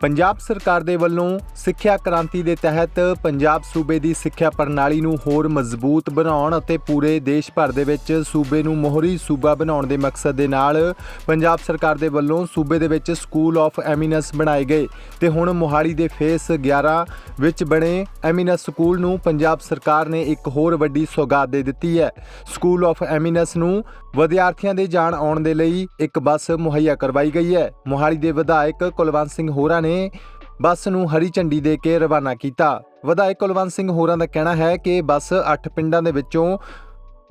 ਪੰਜਾਬ ਸਰਕਾਰ ਦੇ ਵੱਲੋਂ ਸਿੱਖਿਆ ਕ੍ਰਾਂਤੀ ਦੇ ਤਹਿਤ ਪੰਜਾਬ ਸੂਬੇ ਦੀ ਸਿੱਖਿਆ ਪ੍ਰਣਾਲੀ ਨੂੰ ਹੋਰ ਮਜ਼ਬੂਤ ਬਣਾਉਣ ਅਤੇ ਪੂਰੇ ਦੇਸ਼ ਭਰ ਦੇ ਵਿੱਚ ਸੂਬੇ ਨੂੰ ਮੋਹਰੀ ਸੂਬਾ ਬਣਾਉਣ ਦੇ ਮਕਸਦ ਦੇ ਨਾਲ ਪੰਜਾਬ ਸਰਕਾਰ ਦੇ ਵੱਲੋਂ ਸੂਬੇ ਦੇ ਵਿੱਚ ਸਕੂਲ ਆਫ ਐਮੀਨੈਂਸ ਬਣਾਏ ਗਏ ਤੇ ਹੁਣ ਮੋਹਾਲੀ ਦੇ ਫੇਸ 11 ਵਿੱਚ ਬਣੇ ਐਮੀਨੈਂਸ ਸਕੂਲ ਨੂੰ ਪੰਜਾਬ ਸਰਕਾਰ ਨੇ ਇੱਕ ਹੋਰ ਵੱਡੀ ਸੌਗਾਤ ਦੇ ਦਿੱਤੀ ਹੈ। ਸਕੂਲ ਆਫ ਐਮੀਨੈਂਸ ਨੂੰ ਵਿਦਿਆਰਥੀਆਂ ਦੇ ਜਾਣ ਆਉਣ ਦੇ ਲਈ ਇੱਕ ਬੱਸ ਮੁਹੱਈਆ ਕਰਵਾਈ ਗਈ ਹੈ। ਮੋਹਾਲੀ ਦੇ ਵਿਧਾਇਕ ਕੁਲਵੰਤ ਸਿੰਘ ਹੋਰਾਂ ਨੇ ਬੱਸ ਨੂੰ ਹਰੀ ਝੰਡੀ ਦੇ ਕੇ ਰਵਾਨਾ ਕੀਤਾ। ਵਿਧਾਇਕ ਕੁਲਵੰਤ ਸਿੰਘ, ਹੋਰਾਂ ਦਾ ਕਹਿਣਾ ਹੈ ਕਿ ਬੱਸ 8 ਪਿੰਡਾਂ ਦੇ ਵਿੱਚੋਂ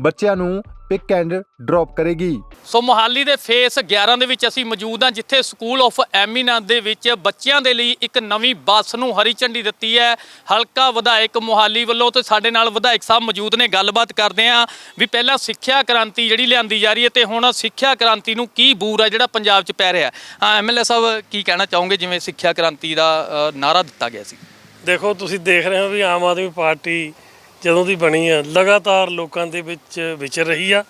ਬੱਚਿਆਂ ਨੂੰ ਪਿਕ ਐਂਡ ਡ੍ਰੌਪ ਕਰੇਗੀ। ਸੋ ਮੋਹਾਲੀ ਦੇ ਫੇਸ 11 ਦੇ ਵਿੱਚ ਅਸੀਂ ਮੌਜੂਦ ਹਾਂ ਜਿੱਥੇ ਸਕੂਲ ਆਫ ਐਮੀਨਾ ਦੇ ਵਿੱਚ ਬੱਚਿਆਂ ਦੇ ਲਈ ਇੱਕ ਨਵੀਂ ਬੱਸ ਨੂੰ ਹਰੀ ਝੰਡੀ ਦਿੱਤੀ ਹੈ। ਹਲਕਾ ਵਿਧਾਇਕ ਮੋਹਾਲੀ ਵੱਲੋਂ ਤੇ ਸਾਡੇ ਨਾਲ ਵਿਧਾਇਕ ਸਾਹਿਬ ਮੌਜੂਦ ਨੇ ਗੱਲਬਾਤ ਕਰਦੇ ਹਾਂ ਵੀ ਪਹਿਲਾਂ ਸਿੱਖਿਆ ਕ੍ਰਾਂਤੀ ਜਿਹੜੀ ਲਿਆਂਦੀ ਜਾ ਰਹੀ ਹੈ ਤੇ ਹੁਣ ਸਿੱਖਿਆ ਕ੍ਰਾਂਤੀ ਨੂੰ ਕੀ ਬੂਰ ਹੈ ਜਿਹੜਾ ਪੰਜਾਬ 'ਚ ਪੈ ਰਿਹਾ ਹੈ। ਐਮਐਲਏ ਸਾਹਿਬ ਕੀ ਕਹਿਣਾ ਚਾਹੋਗੇ? ਜਿਵੇਂ ਸਿੱਖਿਆ ਕ੍ਰਾਂਤੀ ਦਾ ਨਾਰਾ ਦਿੱਤਾ ਗਿਆ ਸੀ। ਦੇਖੋ ਤੁਸੀਂ ਦੇਖ ਰਹੇ ਹੋ ਵੀ ਆਮ ਆਦਮੀ ਪਾਰਟੀ ਜਦੋਂ ਦੀ ਬਣੀ ਆ, ਲਗਾਤਾਰ ਲੋਕਾਂ ਦੇ ਵਿੱਚ ਵਿਚਰ ਰਹੀ ਆ।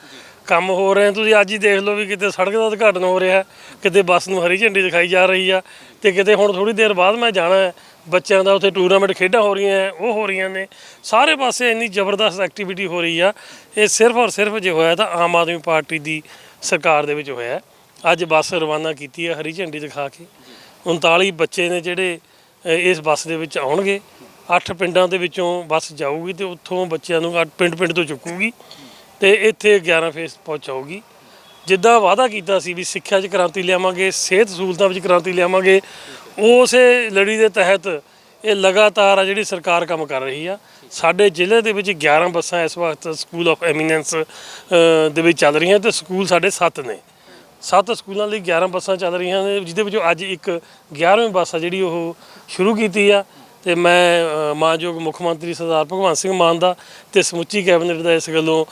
ਕੰਮ ਹੋ ਰਹੇ ਤੁਸੀਂ ਅੱਜ ਹੀ ਦੇਖ ਲਓ ਵੀ ਕਿਤੇ ਸੜਕ ਦਾ ਉਦਘਾਟਨ ਹੋ ਰਿਹਾ, ਕਿਤੇ ਬੱਸ ਨੂੰ ਹਰੀ ਝੰਡੀ ਦਿਖਾਈ ਜਾ ਰਹੀ ਆ ਤੇ ਕਿਤੇ ਹੁਣ ਥੋੜੀ ਦੇਰ ਬਾਅਦ ਮੈਂ ਜਾਣਾ ਹੈ। ਬੱਚਿਆਂ ਦਾ ਉੱਥੇ ਟੂਰਨਾਮੈਂਟ ਖੇਡਾਂ ਹੋ ਰਹੀਆਂ ਉਹ ਹੋ ਰਹੀਆਂ ਨੇ। ਸਾਰੇ ਪਾਸੇ ਇੰਨੀ ਜ਼ਬਰਦਸਤ ਐਕਟੀਵਿਟੀ ਹੋ ਰਹੀ ਆ। ਇਹ ਸਿਰਫ ਔਰ ਸਿਰਫ ਜੇ ਹੋਇਆ ਤਾਂ ਆਮ ਆਦਮੀ ਪਾਰਟੀ ਦੀ ਸਰਕਾਰ ਦੇ ਵਿੱਚ ਹੋਇਆ ਅੱਜ ਬੱਸ ਰਵਾਨਾ ਕੀਤੀ ਹੈ, ਹਰੀ ਝੰਡੀ ਦਿਖਾ ਕੇ। 39 ਬੱਚੇ ਨੇ ਜਿਹੜੇ ਇਸ ਬੱਸ ਦੇ ਵਿੱਚ ਆਉਣਗੇ। 8 ਪਿੰਡਾਂ ਦੇ ਵਿੱਚੋਂ ਬੱਸ ਜਾਊਗੀ ਤੇ ਉੱਥੋਂ ਬੱਚਿਆਂ ਨੂੰ ਅੱਠ ਪਿੰਡ ਪਿੰਡ ਤੋਂ ਚੁੱਕੂਗੀ ਤੇ ਇੱਥੇ 11 ਫੇਸ ਪਹੁੰਚਾਊਗੀ ਜਿੱਦਾਂ ਵਾਅਦਾ ਕੀਤਾ ਸੀ ਵੀ ਸਿੱਖਿਆ 'ਚ ਕ੍ਰਾਂਤੀ ਲਿਆਵਾਂਗੇ, ਸਿਹਤ ਸਹੂਲਤਾਂ ਵਿੱਚ ਕ੍ਰਾਂਤੀ ਲਿਆਵਾਂਗੇ, ਉਸੇ ਲੜੀ ਦੇ ਤਹਿਤ ਇਹ ਲਗਾਤਾਰ ਆ ਜਿਹੜੀ ਸਰਕਾਰ ਕੰਮ ਕਰ ਰਹੀ ਆ। ਸਾਡੇ ਜ਼ਿਲ੍ਹੇ ਦੇ ਵਿੱਚ 11 ਬੱਸਾਂ ਇਸ ਵਕਤ ਸਕੂਲ ਆਫ ਐਮੀਨੈਂਸ ਦੇ ਵਿੱਚ ਚੱਲ ਰਹੀਆਂ ਤੇ ਸਕੂਲ ਸਾਡੇ 7 ਨੇ। ਸੱਤ ਸਕੂਲਾਂ ਲਈ 11 ਬੱਸਾਂ ਚੱਲ ਰਹੀਆਂ ਨੇ, ਜਿਹਦੇ ਵਿੱਚੋਂ ਅੱਜ ਇੱਕ 11ਵੀਂ ਬੱਸ ਆ ਜਿਹੜੀ ਉਹ ਸ਼ੁਰੂ ਕੀਤੀ ਆ। ਤੇ ਮੈਂ ਅ, ਮਾਨਯੋਗ ਮੁੱਖ ਮੰਤਰੀ ਸਰਦਾਰ ਭਗਵੰਤ ਸਿੰਘ ਮਾਨ ਦਾ ਤੇ ਸਮੁੱਚੀ ਕੈਬਨਿਟ ਦਾ ਇਸ ਗੱਲੋਂ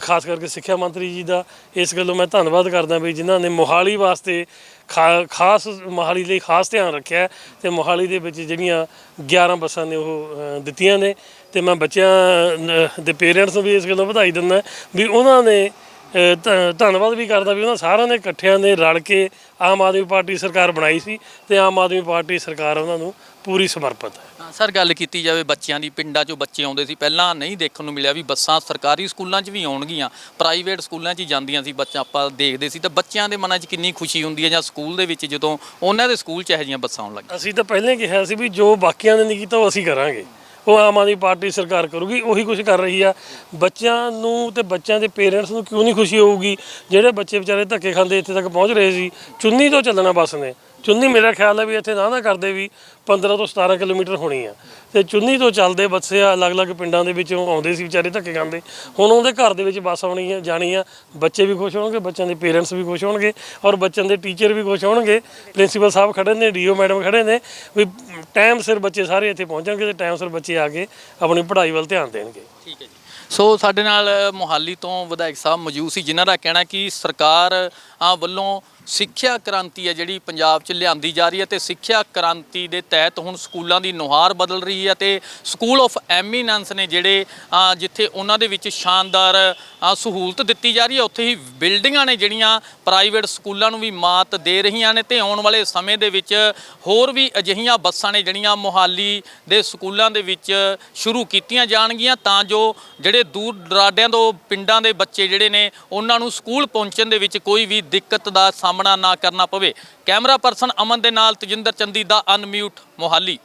ਖਾਸ ਕਰਕੇ ਸਿੱਖਿਆ ਮੰਤਰੀ ਜੀ ਦਾ ਇਸ ਗੱਲੋਂ ਮੈਂ ਧੰਨਵਾਦ ਕਰਦਾ ਵੀ ਜਿਨ੍ਹਾਂ ਨੇ ਮੋਹਾਲੀ ਵਾਸਤੇ ਖਾ- ਖਾਸ ਮੋਹਾਲੀ ਲਈ ਖਾਸ ਧਿਆਨ ਰੱਖਿਆ ਹੈ ਤੇ ਮੋਹਾਲੀ ਦੇ ਵਿੱਚ ਜਿਹੜੀਆਂ 11 ਬੱਸਾਂ ਨੇ ਉਹ ਦਿੱਤੀਆਂ ਨੇ ਤੇ ਮੈਂ ਬੱਚਿਆਂ ਦੇ ਪੇਰੈਂਟਸ ਨੂੰ ਵੀ ਇਸ ਗੱਲੋਂ ਵਧਾਈ ਦਿੰਦਾ ਵੀ ਉਹਨਾਂ ਨੇ ਧ- ਧੰਨਵਾਦ ਵੀ ਕਰਦਾ ਵੀ ਉਹਨਾਂ ਸਾਰਿਆਂ ਨੇ ਇਕੱਠਿਆਂ ਨੇ ਰਲ ਕੇ ਆਮ ਆਦਮੀ ਪਾਰਟੀ ਸਰਕਾਰ ਬਣਾਈ ਸੀ ਤੇ ਆਮ ਆਦਮੀ ਪਾਰਟੀ ਸਰਕਾਰ ਉਹਨਾਂ ਨੂੰ ਪੂਰੀ ਸਮਰਪਿਤ ਹੈ। ਹਾਂ, ਸਰ ਗੱਲ ਕੀਤੀ ਜਾਵੇ ਬੱਚਿਆਂ ਦੀ ਪਿੰਡਾਂ 'ਚੋਂ ਬੱਚੇ ਆਉਂਦੇ ਸੀ ਪਹਿਲਾਂ ਨਹੀਂ ਦੇਖਣ ਨੂੰ ਮਿਲਿਆ ਵੀ ਬੱਸਾਂ ਸਰਕਾਰੀ ਸਕੂਲਾਂ 'ਚ ਵੀ ਆਉਣਗੀਆਂ ਪ੍ਰਾਈਵੇਟ ਸਕੂਲਾਂ 'ਚ ਹੀ ਜਾਂਦੀਆਂ ਸੀ ਬੱਚਾ ਆਪਾਂ ਦੇਖਦੇ ਸੀ ਤਾਂ ਬੱਚਿਆਂ ਦੇ ਮਨਾਂ 'ਚ ਕਿੰਨੀ ਖੁਸ਼ੀ ਹੁੰਦੀ ਹੈ ਜਾਂ ਸਕੂਲ ਦੇ ਵਿੱਚ ਜਦੋਂ ਉਹਨਾਂ ਦੇ ਸਕੂਲ 'ਚ ਇਹੋ ਜਿਹੀਆਂ ਬੱਸਾਂ ਆਉਣ ਲੱਗੀਆਂ? ਅਸੀਂ ਤਾਂ ਪਹਿਲਾਂ ਹੀ ਕਿਹਾ ਸੀ ਵੀ ਜੋ ਬਾਕੀਆਂ ਨੇ ਨਹੀਂ ਕੀਤਾ ਉਹ ਅਸੀਂ ਕਰਾਂਗੇ। ਉਹ ਆਮ ਆਦਮੀ ਪਾਰਟੀ ਸਰਕਾਰ ਕਰੂਗੀ, ਉਹੀ ਕੁਝ ਕਰ ਰਹੀ ਆ। ਬੱਚਿਆਂ ਨੂੰ ਤੇ ਬੱਚਿਆਂ ਦੇ ਪੇਰੈਂਟਸ ਨੂੰ ਕਿਉਂ ਨਹੀਂ ਖੁਸ਼ੀ ਹੋਊਗੀ? ਜਿਹੜੇ ਬੱਚੇ ਵਿਚਾਰੇ ਧੱਕੇ ਖਾਂਦੇ ਇੱਥੇ ਤੱਕ ਪਹੁੰਚ ਰਹੇ ਸੀ, ਚੁੰਨੀ ਤੋਂ ਚੱਲਣਾ ਬੱਸ ਨੇ। ਚੁੰਨੀ ਮੇਰਾ ਖਿਆਲ ਹੈ ਵੀ ਇੱਥੇ ਨਾ ਨਾ ਕਰਦੇ ਵੀ 15 ਤੋਂ 17 ਕਿਲੋਮੀਟਰ ਹੋਣੀ ਆ। ਤੇ ਚੁੰਨੀ ਤੋਂ ਚੱਲਦੇ ਬੱਸੇ ਆ, ਅਲੱਗ-ਅਲੱਗ ਪਿੰਡਾਂ ਦੇ ਵਿੱਚੋਂ ਆਉਂਦੇ ਸੀ ਵਿਚਾਰੇ ਧੱਕੇ ਖਾਂਦੇ। ਹੁਣ ਉਹਦੇ ਘਰ ਦੇ ਵਿੱਚ ਬੱਸ ਆਉਣੀ ਆ, ਜਾਣੀ ਆ। ਬੱਚੇ ਵੀ ਖੁਸ਼ ਹੋਣਗੇ, ਬੱਚਿਆਂ ਦੇ ਪੇਰੈਂਟਸ ਵੀ ਖੁਸ਼ ਹੋਣਗੇ ਔਰ ਬੱਚਿਆਂ ਦੇ ਟੀਚਰ ਵੀ ਖੁਸ਼ ਹੋਣਗੇ। ਪ੍ਰਿੰਸੀਪਲ ਸਾਹਿਬ ਖੜੇ ਨੇ, ਡੀਓ ਮੈਡਮ ਖੜੇ ਨੇ, ਵੀ ਟਾਈਮ ਸਿਰ ਬੱਚੇ ਸਾਰੇ ਇੱਥੇ ਪਹੁੰਚਣਗੇ ਤੇ ਟਾਈਮ ਸਿਰ ਬੱਚੇ ਆ ਕੇ ਆਪਣੀ ਪੜ੍ਹਾਈ ਵੱਲ ਧਿਆਨ ਦੇਣਗੇ। ਠੀਕ ਹੈ ਜੀ। ਸੋ ਸਾਡੇ ਨਾਲ ਮੋਹਾਲੀ ਤੋਂ ਵਿਧਾਇਕ ਸਾਹਿਬ ਮੌਜੂਦ ਸੀ, ਜਿਨ੍ਹਾਂ ਦਾ ਕਹਿਣਾ ਕਿ ਸਰਕਾਰ ਵੱਲੋਂ ਸਿੱਖਿਆ ਕ੍ਰਾਂਤੀ ਹੈ ਜਿਹੜੀ ਪੰਜਾਬ 'ਚ ਲਿਆਂਦੀ ਜਾ ਰਹੀ ਹੈ ਤੇ ਸਿੱਖਿਆ ਕ੍ਰਾਂਤੀ ਦੇ ਤਹਿਤ ਹੁਣ ਸਕੂਲਾਂ ਦੀ ਨੁਹਾਰ ਬਦਲ ਰਹੀ ਹੈ ਤੇ ਸਕੂਲ ਆਫ ਐਮੀਨੈਂਸ ਨੇ ਜਿਹੜੇ ਜਿੱਥੇ ਉਹਨਾਂ ਦੇ ਵਿੱਚ ਸ਼ਾਨਦਾਰ ਸਹੂਲਤ ਦਿੱਤੀ ਜਾ ਰਹੀ ਹੈ। ਉੱਥੇ ਹੀ ਬਿਲਡਿੰਗਾਂ ਨੇ ਜਿਹੜੀਆਂ ਪ੍ਰਾਈਵੇਟ ਸਕੂਲਾਂ ਨੂੰ ਵੀ ਮਾਤ ਦੇ ਰਹੀਆਂ ਨੇ ਤੇ ਆਉਣ ਵਾਲੇ ਸਮੇਂ ਦੇ ਵਿੱਚ ਹੋਰ ਵੀ ਅਜਿਹੀਆਂ ਬੱਸਾਂ ਨੇ ਜਿਹੜੀਆਂ ਮੋਹਾਲੀ ਦੇ ਸਕੂਲਾਂ ਦੇ ਵਿੱਚ ਸ਼ੁਰੂ ਕੀਤੀਆਂ ਜਾਣਗੀਆਂ ਤਾਂ ਜੋ ਜਿਹੜੇ ਦੂਰ ਦਰਾਡਿਆਂ ਤੋਂ ਪਿੰਡਾਂ ਦੇ ਬੱਚੇ ਜਿਹੜੇ ਨੇ, ਉਹਨਾਂ ਨੂੰ ਸਕੂਲ ਪਹੁੰਚਣ ਦੇ ਵਿੱਚ ਕੋਈ ਵੀ ਦਿੱਕਤ ਦਾ ਸਾਹਮਣਾ ਨਾ ਕਰਨਾ ਪਵੇ। ਕੈਮਰਾ ਪਰਸਨ ਅਮਨ ਦੇ ਨਾਲ ਤਜਿੰਦਰ ਚੰਦੀ ਦਾ ਅਨਮਿਊਟ ਮੋਹਾਲੀ।